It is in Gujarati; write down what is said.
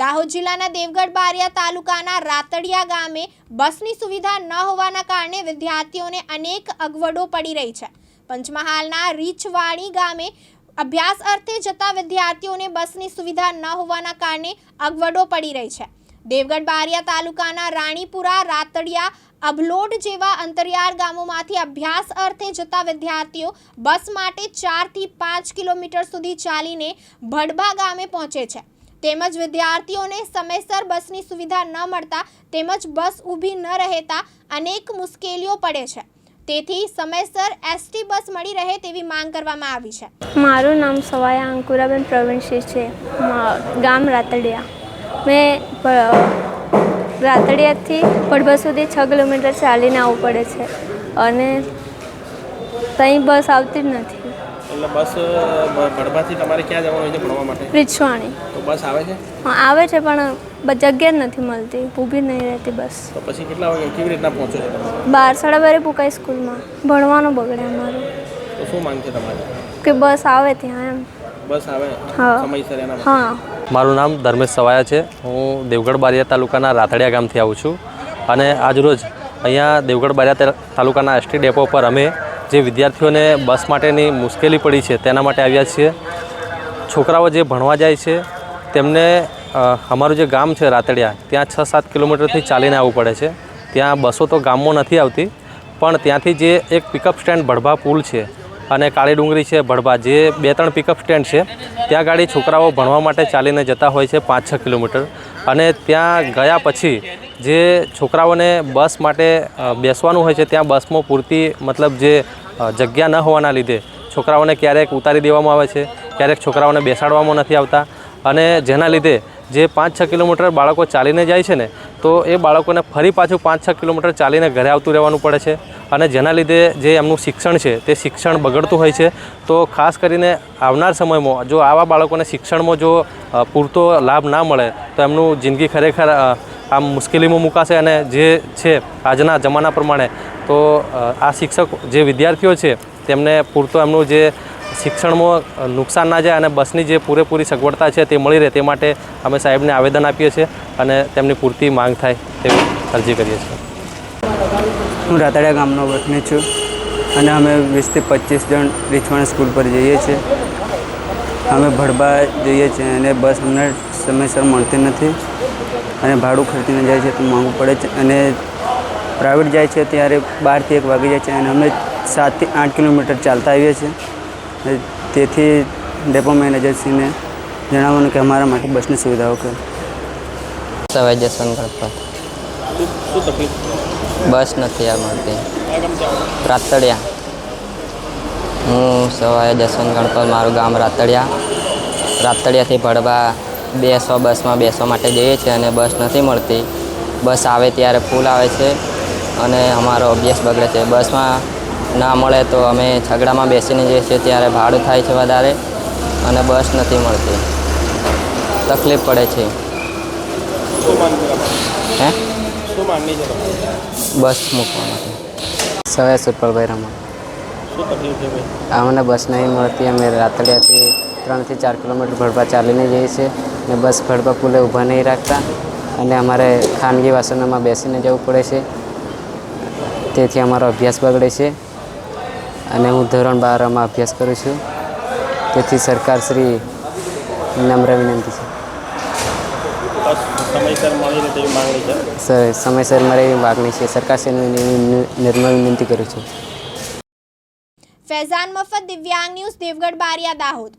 દાહોદ જિલ્લાના દેવગઢ બારિયા તાલુકાના રાતડિયા ગામે બસની સુવિધા ન હોવાના કારણે વિદ્યાર્થીઓને અનેક અગવડો પડી રહી છે. પંચમહાલના રીછવાણી ગામે અભ્યાસ અર્થે જતા વિદ્યાર્થીઓને બસની સુવિધા ન હોવાના કારણે અગવડો પડી રહી છે. દેવગઢ બારિયા તાલુકાના રાણીપુરા, રાતડિયા અભલોડ જેવા અંતરિયાળ ગામોમાંથી અભ્યાસ અર્થે જતા વિદ્યાર્થીઓ બસ માટે ચારથી પાંચ કિલોમીટર સુધી ચાલીને ભડબા ગામે પહોંચે છે. તેમજ વિદ્યાર્થીઓને સમયસર બસની સુવિધા ન મળતા તેમજ બસ ઊભી ન રહેતા અનેક મુશ્કેલીઓ પડે છે. તેથી સમયસર એસટી બસ મળી રહે તેવી માંગ કરવામાં આવી છે. મારું નામ સવાયા અંકુરાબેન પ્રવીણસિંહ છે. ગામ રાતડિયા. મેં રાતડિયાથી પડભા સુધી છ કિલોમીટર ચાલીને આવવું પડે છે. અને ત્યાં બસ આવતી જ નથી. એટલે બસ ભડભાથી તમારે ક્યાં જવાનું હોય છે ભણવા માટે? રીછવાણી તો બસ આવે છે? હા, આવે છે પણ બ- જગ્યા જ નથી મળતી. ઊભી નહીં રહેતી બસ. તો પછી કેટલા વાગે કેવી રીતના પહોંચો છો? બાર સાડા બારે પુકાય સ્કૂલમાં. ભણવાનું બગડે અમારું. તો શું માંગ છે તમારી? કે બસ આવે ત્યાં એમ. બસ આવે? હા. સમયસર એના હા. મારું નામ ધર્મેશ સવાયા છે. હું દેવગઢ બારિયા તાલુકાના રાતડિયા ગામથી આવું છું. અને આજરોજ અહીંયા દેવગઢ બારિયા તાલુકાના એસટી ડેપો પર અમે જે વિદ્યાર્થીઓને બસ માટેની મુશ્કેલી પડી છે તેના માટે આવ્યા છીએ. છોકરાઓ જે ભણવા જાય છે, તેમને અમારું જે ગામ છે રાતડિયા, ત્યાં છ સાત કિલોમીટરથી ચાલીને આવવું પડે છે. ત્યાં બસો તો ગામમાં નથી આવતી, પણ ત્યાંથી જે એક પિકઅપ સ્ટેન્ડ ભડભા પુલ છે અને કાળી ડુંગરી છે ભડભા, જે બે ત્રણ પિકઅપ સ્ટેન્ડ છે, ત્યાં ગાડી છોકરાઓ ભણવા માટે ચાલીને જતા હોય છે પાંચ છ કિલોમીટર. અને ત્યાં ગયા પછી જે છોકરાઓને બસ માટે બેસવાનું હોય છે, ત્યાં બસમાં પૂરતી મતલબ જે જગ્યા ન હોવાના લીધે છોકરાઓને ક્યારેક ઉતારી દેવામાં આવે છે, ક્યારેક છોકરાઓને બેસાડવામાં નથી આવતા. અને જેના લીધે જે પાંચ છ કિલોમીટર બાળકો ચાલીને જાય છે ને, તો એ બાળકોને ફરી પાછું પાંચ છ કિલોમીટર ચાલીને ઘરે આવતું રહેવાનું પડે છે. અને જેના લીધે જે એમનું શિક્ષણ છે, તે શિક્ષણ બગડતું હોય છે. તો ખાસ કરીને આવનાર સમયમાં જો આવા બાળકોને શિક્ષણમાં જો પૂરતો લાભ ના મળે, તો એમનું જિંદગી ખરેખર આમ મુશ્કેલીમાં મુકાશે અને જે છે આજના જમાના પ્રમાણે, તો આ શિક્ષક જે વિદ્યાર્થીઓ છે, તેમને પૂરતો એમનું જે શિક્ષણમાં નુકસાન ના જાય અને બસની જે પૂરેપૂરી સગવડતા છે તે મળી રહે તે માટે અમે સાહેબને આવેદન આપીએ છીએ અને તેમની પૂરતી માંગ થાય તેવી અરજી કરીએ છીએ. હું રાતાડિયા ગામનો વતની છું અને અમે વીસથી પચીસ જણ રીછવાણ સ્કૂલ પર જઈએ છીએ. અમે ભડબા જઈએ છીએ અને બસ અમને સમયસર મળતી નથી અને ભાડું ખર્ચીને જાય છે તો માગવું પડે છે અને પ્રાઇવેટ જાય છે ત્યારે બારથી એક વાગી જાય છે અને અમે સાતથી આઠ કિલોમીટર ચાલતા આવીએ છીએ. તેથી ડેપો મેનેજરશ્રીને જણાવવાનું કે અમારા માટે બસની સુવિધાઓ કરે સવાઈ જસવંત ગણપત બસ નથી આ મળતી રાતડિયા. હું સવારે જસવંત ગણપત મારું ગામ રાતડિયા. રાતડિયાથી ભડવા બેસો, બસમાં બેસવા માટે જઈએ છીએ અને બસ નથી મળતી. બસ આવે ત્યારે ફૂલ આવે છે અને અમારો અભ્યાસ બગડે છે. બસમાં ના મળે તો અમે છગડામાં બેસીને જઈએ છીએ ત્યારે ભાડું થાય છે વધારે અને બસ નથી મળતી. તકલીફ પડે છે. હે? બસ મૂકવા માટે સવાય સુપરભાઈ રમા શું તકલીફ છે ભાઈ અમને બસ નહીં મળતી. અમે રાતડિયાથી ત્રણથી ચાર કિલોમીટર ભડપા ચાલીને જઈએ છીએ ને બસ ભડપા પુલે ઊભા નહીં રાખતા અને અમારે ખાનગી વાસણોમાં બેસીને જવું પડે છે. તેથી અમારો અભ્યાસ બગડે છે. અને હું ધોરણ બારમાં અભ્યાસ કરું છું. તેથી સરકારશ્રી નમ્ર વિનંતી છે. સર સમયસર મારે એવી માગણી છે. સરકારશ્રીને નિર્મળ વિનંતી કરું છું. ફૈઝાન મફત દિવ્યાંગ ન્યૂઝ દેવગઢ બારિયા દાહોદ.